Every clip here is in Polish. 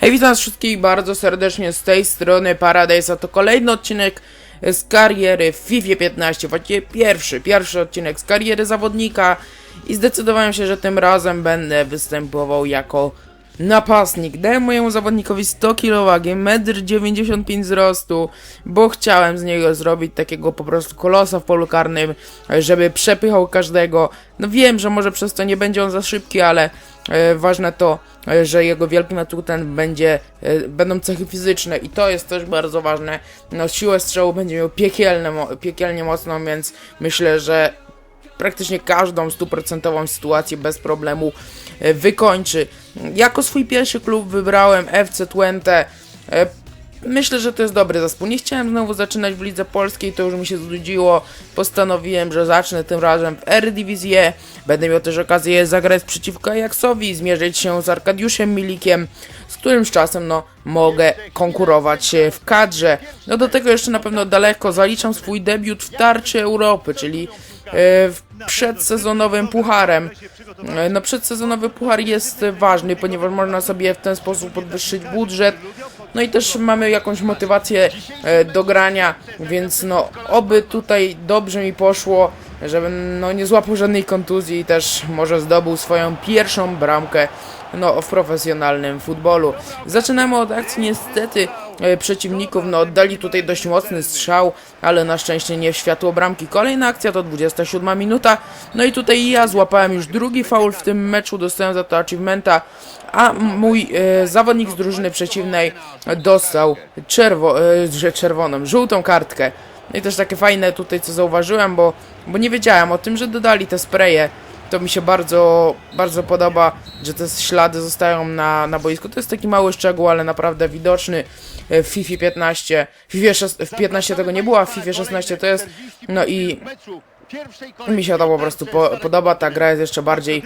Hej, witam wszystkich bardzo serdecznie z tej strony Paradise, a to kolejny odcinek z kariery w FIFA 15, właściwie pierwszy, pierwszy odcinek z kariery zawodnika i zdecydowałem się, że tym razem będę występował jako napastnik. Dałem mojemu zawodnikowi 100 kg wagi, 1,95 m wzrostu, bo chciałem z niego zrobić takiego po prostu kolosa w polu karnym, żeby przepychał każdego. No wiem, że może przez to nie będzie on za szybki, ale e, ważne to, e, że jego wielkim atutem będzie, e, będą cechy fizyczne i to jest też bardzo ważne. No siłę strzału będzie miał piekielne, piekielnie mocną, więc myślę, że praktycznie każdą stuprocentową sytuację bez problemu e, wykończy. Jako swój pierwszy klub wybrałem FC Twente. E, Myślę, że to jest dobry zespół. Nie chciałem znowu zaczynać w lidze polskiej, to już mi się znudziło. Postanowiłem, że zacznę tym razem w Eredivisie. Będę miał też okazję zagrać przeciwko Ajaxowi, zmierzyć się z Arkadiuszem Milikiem, z którym z czasem no, mogę konkurować e, w kadrze. No do tego jeszcze na pewno daleko. Zaliczam swój debiut w tarczy Europy, czyli przedsezonowym pucharem. E, No przedsezonowy puchar jest e, ważny, ponieważ można sobie w ten sposób podwyższyć budżet. No i też mamy jakąś motywację e, do grania, więc no oby tutaj dobrze mi poszło, żebym no nie złapał żadnej kontuzji i też może zdobył swoją pierwszą bramkę no w profesjonalnym futbolu. Zaczynamy od akcji niestety e, przeciwników, no oddali tutaj dość mocny strzał, ale na szczęście nie w światło bramki. Kolejna akcja to 27 minuta, no i tutaj ja złapałem już drugi faul w tym meczu, dostałem za to achievementa, a mój e, zawodnik z drużyny przeciwnej dostał czerwo, e, czerwoną, żółtą kartkę. No i też takie fajne tutaj co zauważyłem, bo, bo nie wiedziałem o tym, że dodali te spreje. To mi się bardzo, bardzo podoba, że te ślady zostają na, na boisku. To jest taki mały szczegół, ale naprawdę widoczny e, w FIFA 15. W, FIFA 6, w 15 tego nie było, a w FIFA 16 to jest. No i mi się to po prostu po, podoba, ta gra jest jeszcze bardziej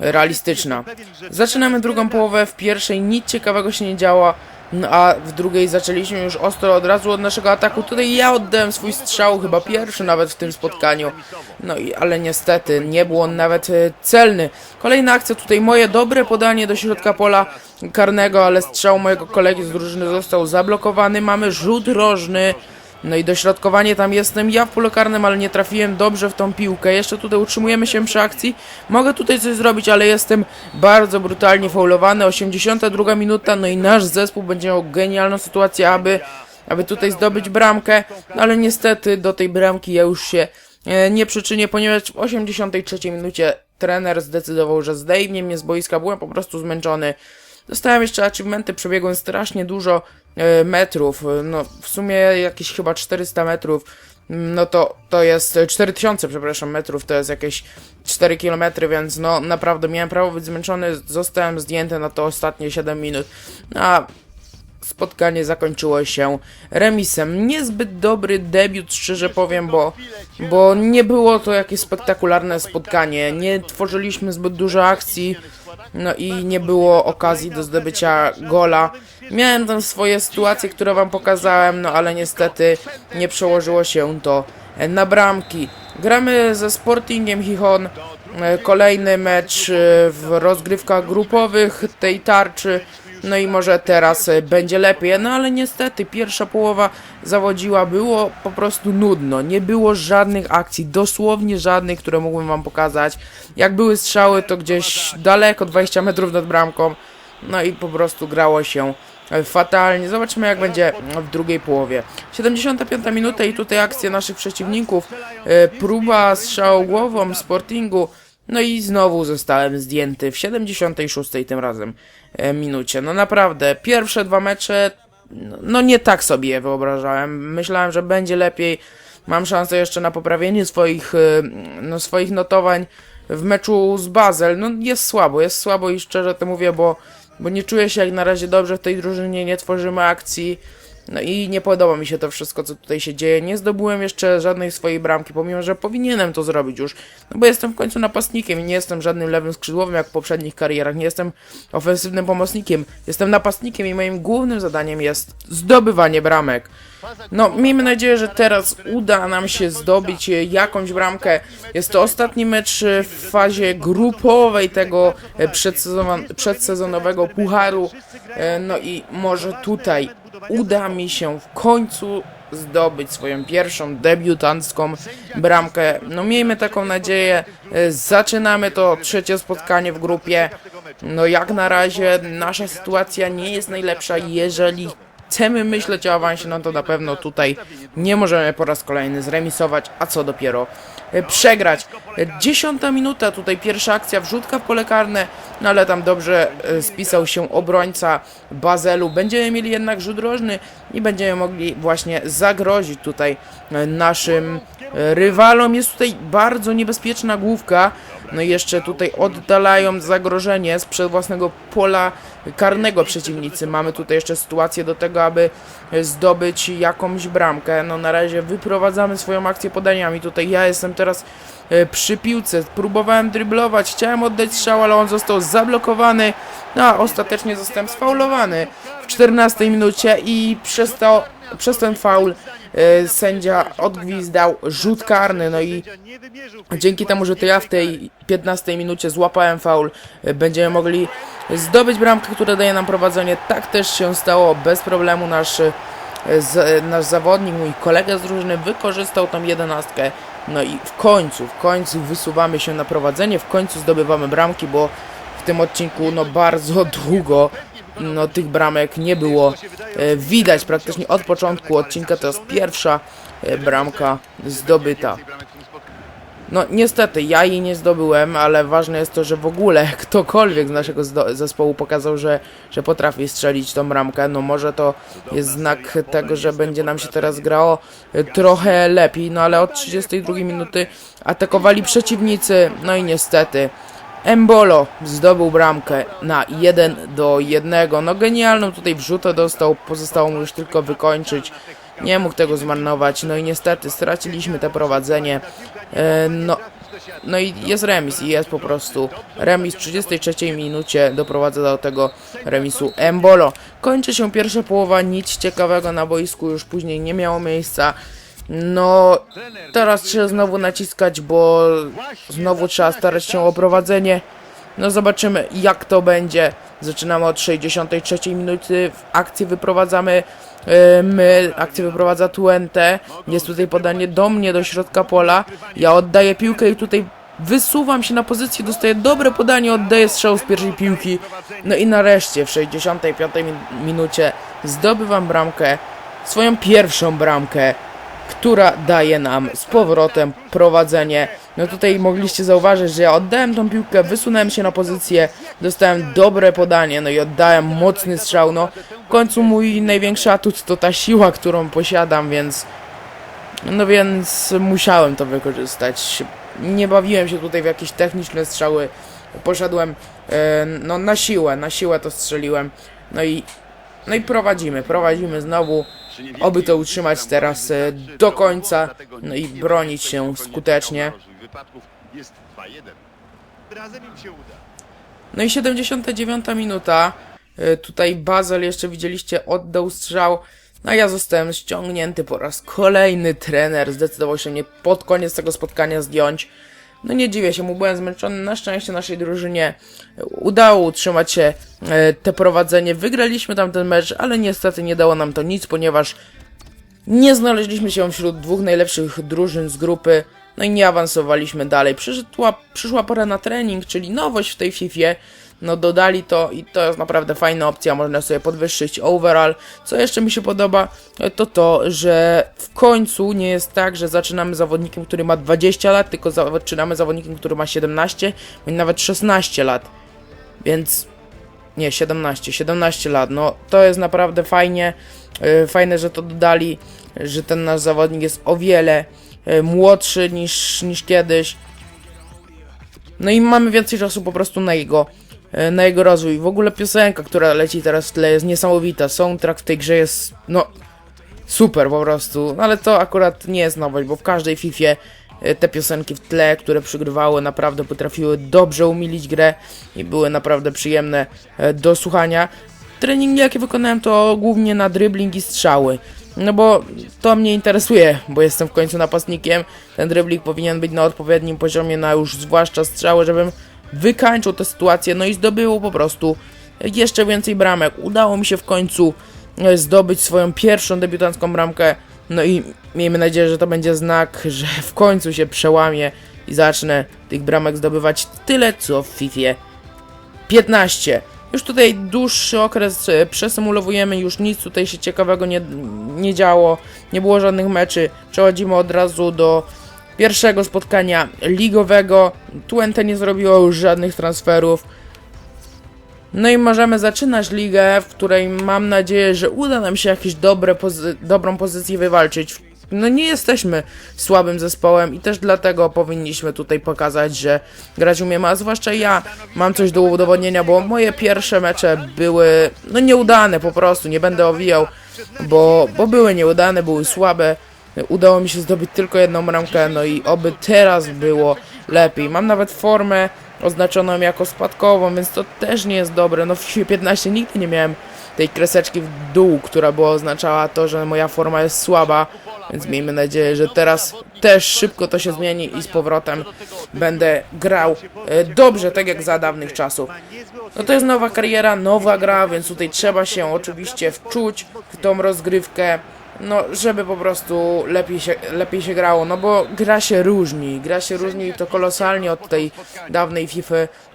realistyczna. Zaczynamy drugą połowę, w pierwszej nic ciekawego się nie działa, no a w drugiej zaczęliśmy już ostro od razu od naszego ataku. Tutaj ja oddałem swój strzał, chyba pierwszy nawet w tym spotkaniu, no i ale niestety nie był on nawet e, celny. Kolejna akcja, tutaj moje dobre podanie do środka pola karnego, ale strzał mojego kolegi z drużyny został zablokowany. Mamy rzut rożny. No i dośrodkowanie tam jestem ja w polu karnym, ale nie trafiłem dobrze w tą piłkę. Jeszcze tutaj utrzymujemy się przy akcji. Mogę tutaj coś zrobić, ale jestem bardzo brutalnie faulowany. 82 minuta, no i nasz zespół będzie miał genialną sytuację, aby, aby tutaj zdobyć bramkę. No ale niestety do tej bramki ja już się e, nie przyczynię, ponieważ w 83 minucie trener zdecydował, że zdejmie mnie z boiska. Byłem po prostu zmęczony. Dostałem jeszcze achievementy, przebiegłem strasznie dużo metrów, e, no w sumie jakieś chyba 400 metrów, Mm, no to, to jest e, 4000, przepraszam, metrów, to jest jakieś 4 km, więc no naprawdę miałem prawo być zmęczony, zostałem zdjęty na to ostatnie 7 minut, a spotkanie zakończyło się remisem. Niezbyt dobry debiut, szczerze powiem, bo, bo nie było to jakieś spektakularne spotkanie. Nie tworzyliśmy zbyt dużo akcji, no i nie było okazji do zdobycia gola. Miałem tam swoje sytuacje, które wam pokazałem, no ale niestety nie przełożyło się to na bramki. Gramy ze Sportingiem Chichon. e, Kolejny mecz e, w rozgrywkach grupowych tej tarczy. No i może teraz e, będzie lepiej. No ale niestety pierwsza połowa zawodziła. Było po prostu nudno. Nie było żadnych akcji, dosłownie żadnych, które mógłbym wam pokazać. Jak były strzały, to gdzieś daleko, 20 metrów nad bramką. No i po prostu grało się e, fatalnie. Zobaczymy jak będzie w drugiej połowie. 75 minuta i tutaj akcja naszych przeciwników. E, Próba strzału głową Sportingu. No i znowu zostałem zdjęty w 76 tym razem e, minucie. No naprawdę, pierwsze dwa mecze, no, no nie tak sobie je wyobrażałem. Myślałem, że będzie lepiej. Mam szansę jeszcze na poprawienie swoich, e, no, swoich notowań w meczu z Basel. No jest słabo, jest słabo i szczerze to mówię, bo, bo nie czuję się jak na razie dobrze w tej drużynie, nie tworzymy akcji. No i nie podoba mi się to wszystko, co tutaj się dzieje. Nie zdobyłem jeszcze żadnej swojej bramki, pomimo że powinienem to zrobić już. No bo jestem w końcu napastnikiem i nie jestem żadnym lewym skrzydłowym jak w poprzednich karierach. Nie jestem ofensywnym pomocnikiem. Jestem napastnikiem i moim głównym zadaniem jest zdobywanie bramek. No, miejmy nadzieję, że teraz uda nam się zdobyć jakąś bramkę. Jest to ostatni mecz w fazie grupowej tego e, przedsezon- przedsezonowego pucharu. E, No i może tutaj uda mi się w końcu zdobyć swoją pierwszą debiutancką bramkę. No miejmy taką nadzieję. Zaczynamy to trzecie spotkanie w grupie. No jak na razie nasza sytuacja nie jest najlepsza, jeżeli chcemy myśleć o awansie, no to na pewno tutaj nie możemy po raz kolejny zremisować, a co dopiero przegrać. E, Dziesiąta minuta, tutaj pierwsza akcja, wrzutka w pole karne, no ale tam dobrze e, spisał się obrońca Bazelu. Będziemy mieli jednak rzut rożny i będziemy mogli właśnie zagrozić tutaj e, naszym e, rywalom. Jest tutaj bardzo niebezpieczna główka, no i jeszcze tutaj oddalają zagrożenie sprzed własnego pola karnego przeciwnicy. Mamy tutaj jeszcze sytuację do tego, aby zdobyć jakąś bramkę. No na razie wyprowadzamy swoją akcję podaniami. Tutaj ja jestem teraz e, przy piłce. Próbowałem dryblować, chciałem oddać strzał, ale on został zablokowany. No a ostatecznie zostałem sfaulowany w 14 minucie i przez to, przez ten faul e, sędzia odgwizdał rzut karny. No i Dzięki temu, że to ja w tej 15 minucie złapałem faul, e, będziemy mogli zdobyć bramkę, która daje nam prowadzenie. Tak też się stało bez problemu. Nasz, e, nasz zawodnik, mój kolega z drużyny wykorzystał tą jedenastkę. No i w końcu, w końcu wysuwamy się na prowadzenie, w końcu zdobywamy bramki, bo w tym odcinku no bardzo długo no tych bramek nie było e, widać praktycznie od początku odcinka. To jest pierwsza e, bramka zdobyta. No niestety, ja jej nie zdobyłem, ale ważne jest to, że w ogóle ktokolwiek z naszego zespołu pokazał, że, że potrafi strzelić tą bramkę. No może to jest znak tego, że będzie nam się teraz grało e, trochę lepiej, no ale od 32 minuty atakowali przeciwnicy, no i niestety Embolo zdobył bramkę na 1 do 1. No genialną tutaj wrzutę dostał, pozostało mu już tylko wykończyć. Nie mógł tego zmarnować, no i niestety straciliśmy to prowadzenie. E, no, no i jest remis i jest po prostu remis w 33 minucie doprowadza do tego remisu Embolo. Kończy się pierwsza połowa, nic ciekawego na boisku już później nie miało miejsca. No, teraz trzeba znowu naciskać, bo znowu trzeba starać się o prowadzenie. No zobaczymy jak to będzie. Zaczynamy od 63 minuty, w akcję wyprowadzamy e, my, akcję wyprowadza Tuente. Jest tutaj podanie do mnie, do środka pola. Ja oddaję piłkę i tutaj wysuwam się na pozycję, dostaję dobre podanie, oddaję strzał z pierwszej piłki. No i nareszcie w 65 min- minucie zdobywam bramkę, swoją pierwszą bramkę która daje nam z powrotem prowadzenie. No tutaj mogliście zauważyć, że ja oddałem tą piłkę, wysunąłem się na pozycję, dostałem dobre podanie, no i oddałem mocny strzał. No w końcu mój największy atut to ta siła, którą posiadam, więc no więc musiałem to wykorzystać. Nie bawiłem się tutaj w jakieś techniczne strzały. Poszedłem e, no na siłę, na siłę to strzeliłem. No i no i prowadzimy, prowadzimy znowu. Oby to utrzymać teraz e, do końca, no i bronić się skutecznie. No i 79 minuta. E, Tutaj Bazel jeszcze widzieliście oddał strzał. No a ja zostałem ściągnięty po raz kolejny. Trener zdecydował się mnie pod koniec tego spotkania zdjąć. No nie dziwię się, mu byłem zmęczony. Na szczęście naszej drużynie udało utrzymać się e, te prowadzenie. Wygraliśmy tam ten mecz, ale niestety nie dało nam to nic, ponieważ nie znaleźliśmy się wśród dwóch najlepszych drużyn z grupy. No i nie awansowaliśmy dalej. Przyszła, przyszła pora na trening, czyli nowość w tej Fifie. No dodali to i to jest naprawdę fajna opcja, można sobie podwyższyć overall. Co jeszcze mi się podoba, to to, że w końcu nie jest tak, że zaczynamy zawodnikiem, który ma 20 lat, tylko zaczynamy zawodnikiem, który ma 17, bądź nawet 16 lat. Więc nie, 17, 17 lat. No to jest naprawdę fajnie. Yy, Fajne, że to dodali, że ten nasz zawodnik jest o wiele yy, młodszy niż, niż kiedyś. No i mamy więcej czasu po prostu na jego, na jego rozwój. W ogóle piosenka, która leci teraz w tle jest niesamowita. Soundtrack w tej grze jest, no, super po prostu. No, ale to akurat nie jest nowość, bo w każdej Fifie te piosenki w tle, które przygrywały, naprawdę potrafiły dobrze umilić grę i były naprawdę przyjemne e, do słuchania. Treningi, jakie wykonałem, to głównie na dribbling i strzały. No bo to mnie interesuje, bo jestem w końcu napastnikiem. Ten dryblik powinien być na odpowiednim poziomie, na już zwłaszcza strzały, żebym wykańczył tę sytuację, no i zdobyło po prostu jeszcze więcej bramek. Udało mi się w końcu e, zdobyć swoją pierwszą debiutancką bramkę. No i miejmy nadzieję, że to będzie znak, że w końcu się przełamię i zacznę tych bramek zdobywać tyle, co w FIFA 15. Już tutaj dłuższy okres e, przesymulowujemy, już nic tutaj się ciekawego nie, nie działo, nie było żadnych meczy. Przechodzimy od razu do pierwszego spotkania ligowego. Twente nie zrobiło już żadnych transferów. No i możemy zaczynać ligę, w której mam nadzieję, że uda nam się dobre pozy- dobrą pozycję wywalczyć. No nie jesteśmy słabym zespołem i też dlatego powinniśmy tutaj pokazać, że grać umiemy, a zwłaszcza ja mam coś do udowodnienia, bo moje pierwsze mecze były no nieudane po prostu, nie będę owijał, bo, bo były nieudane, były słabe. Udało mi się zdobyć tylko jedną bramkę, no i oby teraz było lepiej. Mam nawet formę oznaczoną jako spadkową, więc to też nie jest dobre. No w FIFA 15 nigdy nie miałem tej kreseczki w dół, która by oznaczała to, że moja forma jest słaba, więc miejmy nadzieję, że teraz też szybko to się zmieni i z powrotem będę grał e, dobrze, tak jak za dawnych czasów. No to jest nowa kariera, nowa gra, więc tutaj trzeba się oczywiście wczuć w tą rozgrywkę, no żeby po prostu lepiej się, lepiej się grało, no bo gra się różni, gra się różni i to kolosalnie od tej dawnej FIFA,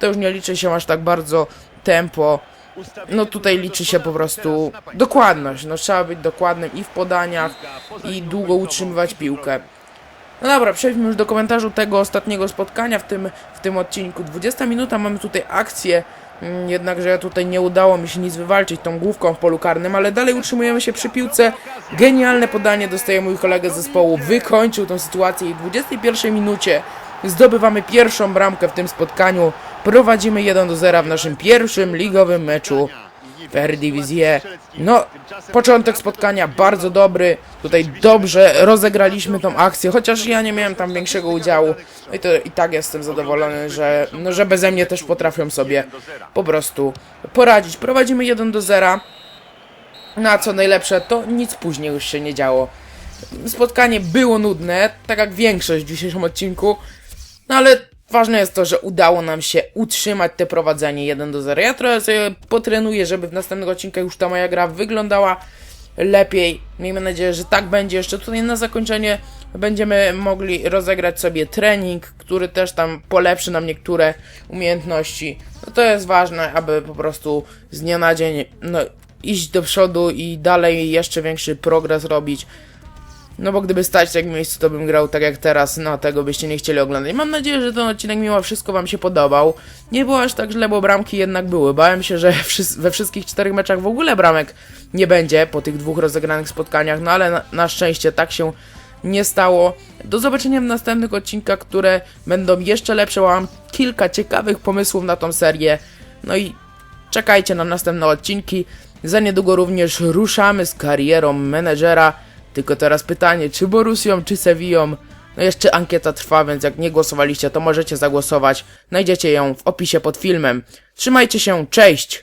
to już nie liczy się aż tak bardzo tempo, no tutaj liczy się po prostu dokładność, no trzeba być dokładnym i w podaniach i długo utrzymywać piłkę. No dobra, przejdźmy już do komentarzu tego ostatniego spotkania w tym, w tym odcinku. 20 minuta, mamy tutaj akcję, mm, jednakże tutaj nie udało mi się nic wywalczyć tą główką w polu karnym, ale dalej utrzymujemy się przy piłce. Genialne podanie dostaje mój kolega z zespołu, wykończył tą sytuację i w 21 minucie zdobywamy pierwszą bramkę w tym spotkaniu. Prowadzimy 1 do 0 w naszym pierwszym ligowym meczu w Eredivisie. No, początek spotkania bardzo dobry. Tutaj dobrze rozegraliśmy tą akcję, chociaż ja nie miałem tam większego udziału. No i to i tak jestem zadowolony, że, no, że beze mnie też potrafią sobie po prostu poradzić. Prowadzimy 1 do 0. No a co najlepsze, to nic później już się nie działo. Spotkanie było nudne, tak jak większość w dzisiejszym odcinku, no ale ważne jest to, że udało nam się utrzymać te prowadzenie 1 do 0. Ja trochę sobie potrenuję, żeby w następnych odcinkach już ta moja gra wyglądała lepiej. Miejmy nadzieję, że tak będzie. Jeszcze tutaj na zakończenie będziemy mogli rozegrać sobie trening, który też tam polepszy nam niektóre umiejętności. No to jest ważne, aby po prostu z dnia na dzień no, iść do przodu i dalej jeszcze większy progres robić. No bo gdyby stać w miejscu, to bym grał tak jak teraz, no tego byście nie chcieli oglądać. Mam nadzieję, że ten odcinek mimo wszystko wam się podobał. Nie było aż tak źle, bo bramki jednak były. Bałem się, że we wszystkich czterech meczach w ogóle bramek nie będzie po tych dwóch rozegranych spotkaniach, no ale na, na szczęście tak się nie stało. Do zobaczenia w następnych odcinkach, które będą jeszcze lepsze. Mam kilka ciekawych pomysłów na tą serię. No i czekajcie na następne odcinki. Za niedługo również ruszamy z karierą menedżera. Tylko teraz pytanie, czy Borusią, czy Sevillą? No jeszcze ankieta trwa, więc jak nie głosowaliście, to możecie zagłosować. Znajdziecie ją w opisie pod filmem. Trzymajcie się, cześć!